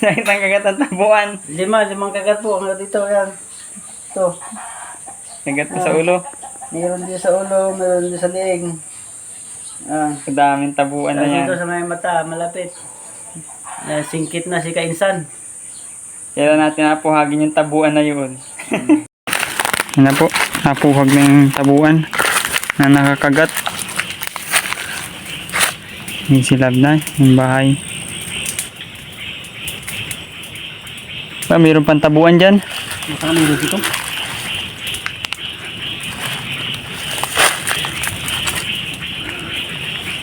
Isang kagat ang tabuan. Lima, limang kagat po. Hanggang dito, yan. Ito. Kagat mo sa ulo. Meron din sa ulo, meron din sa leeg. Ah. Kadaming tabuan na yan. Dito sa may mata, malapit. Eh, singkit na si Kainsan. Kailan natin napuhagin yung tabuan na yun. Yan na po. Napuhag na yung tabuan na nakakagat. Yung silab na. Yung bahay. Ba, mayroon pang tabuan dyan. Baka meron dito.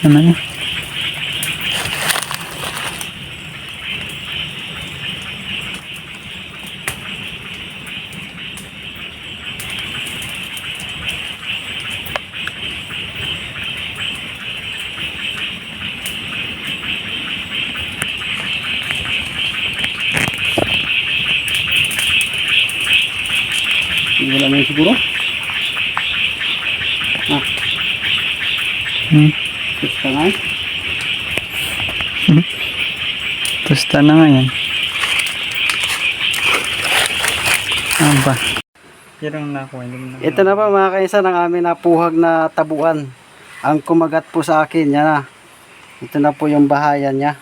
Ano yun? Wala na yun siguro. Ah, Hmm. gusto nga. Pusta na nga yan. Aba. Pero na ako, na. Ito na pa mga kainsan ang aming napuhag na tabuan. Ang kumagat po sa akin, yan na. Ito na po yung bahayan niya.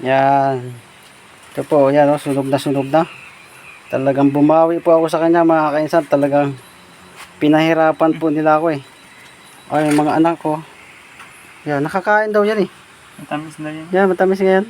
Yan. Ito po, yan o, sunog na sunog na. Talagang bumawi po ako sa kanya mga kainsan. Talagang pinahirapan po nila ako eh. Ay, mga anak ko. Yan, nakakain daw yan eh. Matamis na yun. Yan, matamis ngayon.